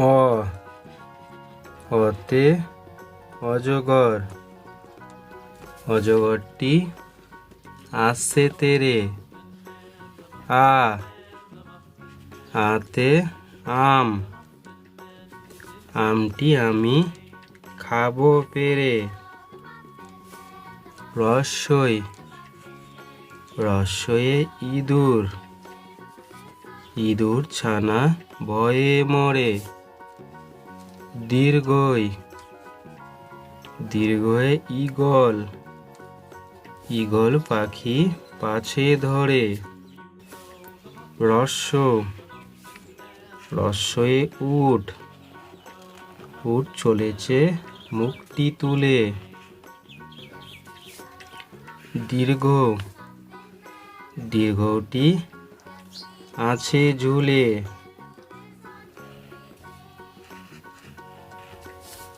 অ অতে অজগর। অজগরটি আসছে তেরে। আ আতে আম। আমটি আমি খাব পেরে। রসই রসয়ে ইঁদুর। ইঁদুর ছানা ভয়ে মরে। দীর্ঘই দীর্ঘয়ে ঈগল ঈগল পাখি পাছে ধরে। রস্য রস্যয়ে উট উট চলেছে মুখটি তুলে। দীর্ঘ, দীর্ঘটি আছে ঝুলে।